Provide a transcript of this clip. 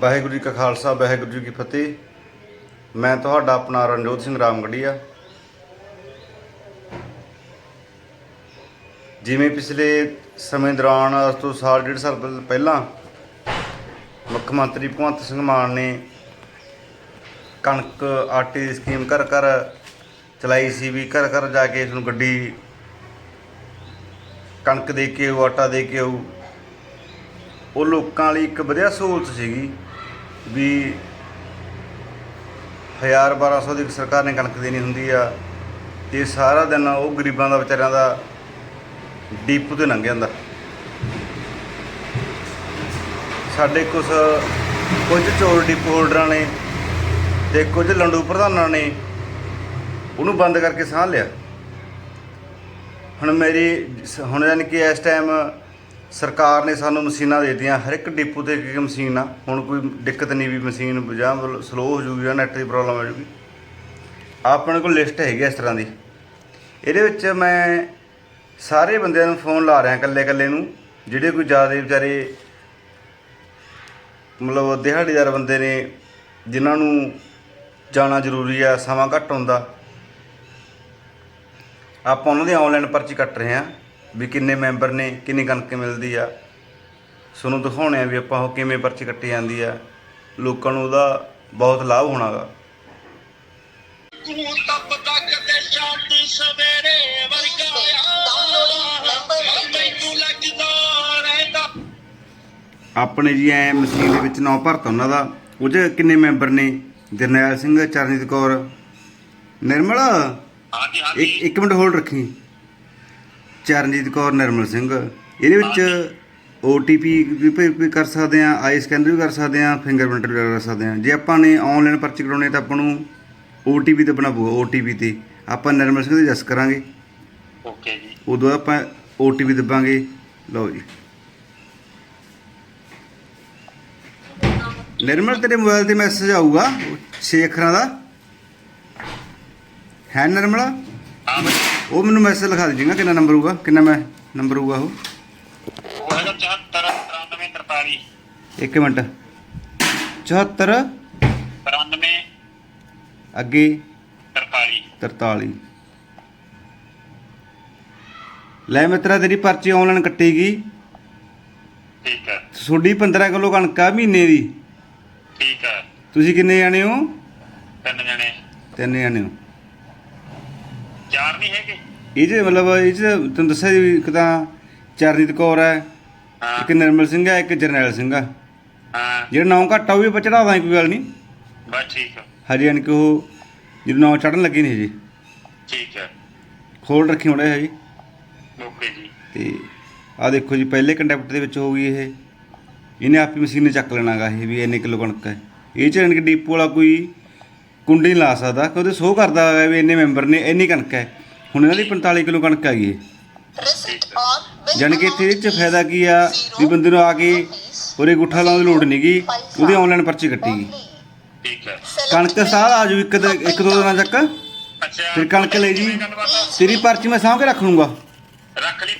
ਵਾਹਿਗੁਰੂ ਜੀ ਕਾ ਖਾਲਸਾ, ਵਾਹਿਗੁਰੂ ਜੀ ਕੀ ਫਤਿਹ। ਮੈਂ ਤੁਹਾਡਾ ਆਪਣਾ ਰਣਜੋਤ ਸਿੰਘ ਰਾਮਗੜੀਆ। ਜਿਵੇਂ ਪਿਛਲੇ ਸਮੇਂ ਦੌਰਾਨ, ਅੱਜ ਤੋਂ ਸਾਲ ਡੇਢ ਸਾਲ ਪਹਿਲਾਂ ਮੁੱਖ ਮੰਤਰੀ ਭਗਵੰਤ ਸਿੰਘ ਮਾਨ ਨੇ ਕਣਕ, ਆਟੇ ਦੀ ਸਕੀਮ ਘਰ ਘਰ ਚਲਾਈ ਸੀ ਵੀ ਘਰ ਘਰ ਜਾ ਕੇ ਇਸ ਨੂੰ ਗੱਡੀ ਕਣਕ ਦੇ ਕੇ ਆਊ, ਆਟਾ ਦੇ ਕੇ ਆਉ ਉਹ ਲੋਕਾਂ ਲਈ ਇੱਕ ਵਧੀਆ ਸਹੂਲਤ ਸੀਗੀ ਵੀ 1000 1200 ਦੀ ਸਰਕਾਰ ਨੇ ਕਣਕ ਦੇਣੀ ਹੁੰਦੀ ਆ ਤੇ ਸਾਰਾ ਦਿਨ ਉਹ ਗਰੀਬਾਂ ਦਾ, ਵਿਚਾਰਿਆਂ ਦਾ ਡੀਪੂ ਤੇ ਲੰਘ ਜਾਂਦਾ। ਸਾਡੇ ਕੁਝ ਕੁਝ ਚੋਰ ਡੀਪੂ ਹੋਲਡਰਾਂ ਨੇ ਤੇ ਕੁਝ ਲੰਡੂ ਪ੍ਰਧਾਨਾਂ ਨੇ ਉਹਨੂੰ ਬੰਦ ਕਰਕੇ ਸਾਹ ਲਿਆ। ਹੁਣ ਮੇਰੀ, ਹੁਣ ਯਾਨੀ ਕਿ ਇਸ ਟਾਈਮ ਸਰਕਾਰ ਨੇ ਸਾਨੂੰ ਮਸ਼ੀਨਾਂ ਦੇ ਦਿੱਤੀਆਂ, ਹਰ ਇੱਕ ਡਿਪੂ ਤੇ ਇੱਕ ਮਸ਼ੀਨ ਆ। ਹੁਣ ਕੋਈ ਦਿੱਕਤ ਨਹੀਂ ਵੀ ਮਸ਼ੀਨ ਜਾਂ ਸਲੋ ਹੋ ਜੂਗੀ ਜਾਂ ਨੈਟ ਦੀ ਪ੍ਰੋਬਲਮ ਆ ਜੂਗੀ। ਆਪਣੇ ਕੋਲ ਲਿਸਟ ਹੈਗੀ ਆ ਇਸ ਤਰ੍ਹਾਂ ਦੀ। ਇਹਦੇ ਵਿੱਚ ਮੈਂ ਸਾਰੇ ਬੰਦਿਆਂ ਨੂੰ ਫੋਨ ਲਾ ਰਿਹਾ ਇਕੱਲੇ ਇਕੱਲੇ ਨੂੰ, ਜਿਹੜੇ ਕੋਈ ਜ਼ਿਆਦਾ ਵਿਚਾਰੇ ਮਤਲਬ ਦਿਹਾੜੀਦਾਰ ਬੰਦੇ ਨੇ, ਜਿਨ੍ਹਾਂ ਨੂੰ ਜਾਣਾ ਜ਼ਰੂਰੀ ਆ, ਸਮਾਂ ਘੱਟ ਹੁੰਦਾ। ਆਪਾਂ ਉਹਨਾਂ ਦੀ ਆਨਲਾਈਨ ਪਰਚੀ ਕੱਟ ਰਹੇ ਹਾਂ। ਵੀ ਕਿੰਨੇ ਮੈਂਬਰ ਨੇ ਕਿੰਨੀ ਕਣਕ ਮਿਲਦੀ ਆ। ਤੁਹਾਨੂੰ ਦਿਖਾਉਣੇ ਆ ਵੀ ਆਪਾਂ ਉਹ ਕਿਵੇਂ ਪਰਚੀ ਕੱਟੀ ਜਾਂਦੀ ਆ। ਲੋਕਾਂ ਨੂੰ ਉਹਦਾ ਬਹੁਤ ਲਾਭ ਹੋਣਾਗਾ ਆਪਣੇ ਜੀ ਐ ਮਸ਼ੀਨ ਦੇ ਵਿੱਚ ਨਾਂ ਭਰਤਾ ਉਹਨਾਂ ਦਾ। ਉਹ 'ਚ ਕਿੰਨੇ ਮੈਂਬਰ ਨੇ? ਜਰਨੈਲ ਸਿੰਘ ਚਰਨਜੀਤ ਕੌਰ। ਨਿਰਮਲ? ਹਾਂਜੀ ਇੱਕ ਮਿੰਟ ਹੋਲਡ ਰੱਖੀ। ਚਰਨਜੀਤ ਕੌਰ ਨਿਰਮਲ ਸਿੰਘ। ਇਹਦੇ ਵਿੱਚ OTP ਵੀ ਕਰ ਸਕਦੇ ਆ ਆਈ ਸਕੈਨਰ ਵੀ ਕਰ ਸਕਦੇ ਆ ਫਿੰਗਰਪ੍ਰਿੰਟ ਵੀ ਕਰ ਸਕਦੇ ਆ। ਜੇ ਆਪਾਂ ਨੇ ਆਨਲਾਈਨ ਪਰਚੀ ਕਰਾਉਣੀ ਤਾਂ ਆਪਾਂ ਨੂੰ OTP ਤੇ ਬਣਾ ਪਊਗਾ OTP ਤੇ। ਆਪਾਂ ਨਿਰਮਲ ਸਿੰਘ ਦੇ ਜਸ ਕਰਾਂਗੇ। ਓਕੇ ਜੀ। ਉਦੋਂ ਆਪਾਂ OTP ਦੱਬਾਂਗੇ। ਲਓ ਜੀ। ਨਿਰਮਲ ਤੇਰੇ ਮੋਬਾਈਲ ਤੇ ਮੈਸੇਜ ਆਊਗਾ ਛੇ ਅੱਖਰਾਂ ਦਾ। ਹੈ ਨਿਰਮਲ? ਹਾਂ ਬਈ। ਉਹ ਮੈਨੂੰ ਮੈਸੇਜ ਲਿਖਾ ਦੇਜੀਗਾ ਕਿੰਨਾ ਨੰਬਰ ਹੋਊਗਾ ਕਿੰਨਾ ਮੈਂ ਨੰਬਰ ਹੋਊਗਾ ਉਹ? ਉਹ ਹੈਗਾ 74 93 43 ਇੱਕ ਮਿੰਟ। 74 93 ਅੱਗੇ 43 43 ਲੈ ਮਿੱਤਰਾ ਤੇਰੀ ਪਰਚੀ ਆਨਲਾਈਨ ਕੱਟੇਗੀ ਠੀਕ ਹੈ। ਤੁਹਾਡੀ 15 ਕਿਲੋ ਕਣਕ ਆ ਮਹੀਨੇ ਦੀ। ਠੀਕ ਹੈ। ਤੁਸੀਂ ਕਿੰਨੇ ਜਾਣੇ ਹੋ? ਤਿੰਨ ਜਣੇ। ਤਿੰਨ ਜਾਣੇ ਹੋ। ਚਾਰ ਨਹੀਂ ਹੈਗੇ। ਇਹ 'ਚ ਮਤਲਬ ਇਹ 'ਚ ਤੁਹਾਨੂੰ ਦੱਸਿਆ ਜੀ ਇੱਕ ਤਾਂ ਚਰਨਜੀਤ ਕੌਰ ਹੈ ਹਾਂ। ਇੱਕ ਨਿਰਮਲ ਸਿੰਘ ਹੈ ਇੱਕ ਜਰਨੈਲ ਸਿੰਘ ਹੈ। ਹਾਂ। ਜਿਹੜਾ ਨਾਮ ਘੱਟ ਆ ਉਹ ਵੀ ਆਪਾਂ ਚੜਾ ਦਾਂਗੇ ਕੋਈ ਗੱਲ ਨਹੀਂ। ਬਸ ਠੀਕ ਹੈ ਹਜੇ ਯਾਨੀ ਕਿ ਉਹ ਜਦੋਂ ਨਾਮ ਚੜਨ ਲੱਗੇ ਨੇ ਜੀ ਠੀਕ ਹੈ ਖੋਲ ਰੱਖੀ ਹੋਣਾ ਹੈ ਜੀ ਓਕੇ ਜੀ। ਤੇ ਆ ਦੇਖੋ ਜੀ ਪਹਿਲੇ ਕੰਡਕਟ ਦੇ ਵਿੱਚ ਹੋ ਗਈ ਇਹ। ਇਹਨੇ ਆਪੀ ਮਸ਼ੀਨ ਨੇ ਚੱਕ ਲੈਣਾਗਾ ਇਹ ਵੀ ਇੰਨੇ ਕਿਲੋ ਕਣਕ ਹੈ। ਇਹ ਚ ਯਾਨੀ ਕਿ ਡੀਪੂ ਵਾਲਾ ਕੋਈ ਕੁੰਡੀ ਨਹੀਂ ਲਾ ਸਕਦਾ ਕਿਉਂਕਿ ਸੋ ਕਰਦਾ ਹੈ ਵੀ ਇੰਨੇ ਮੈਂਬਰ ਨੇ ਇੰਨੀ ਕਣਕ ਹੈ। ਹੁਣ ਇਹਨਾਂ ਦੀ 45 ਕਿਲੋ ਕਣਕ ਹੈਗੀ ਹੈ। ਜਾਣੀ ਕਿ ਇੱਥੇ ਚ ਫਾਇਦਾ ਕੀ ਆ ਵੀ ਬੰਦੇ ਨੂੰ ਆ ਕੇ ਉਰੇ ਗੁੱਠਾ ਲਾਉਣ ਦੀ ਲੋੜ ਨਹੀਂਗੀ ਉਹਦੀ ਆਨਲਾਈਨ ਪਰਚੀ ਕੱਟੀਗੀ ਠੀਕ ਹੈ। ਕਣਕ ਸਾਲ ਆ ਜੂ ਇੱਕ ਇੱਕ ਦੋ ਦਿਨਾਂ ਤੱਕ। ਅੱਛਾ। ਫਿਰ ਕਣਕ ਲੈ ਜੀ? ਤੇਰੀ ਪਰਚੀ ਮੈਂ ਸਾਂਭ ਕੇ ਰੱਖ ਲੂੰਗਾ। ਰੱਖ ਲਈ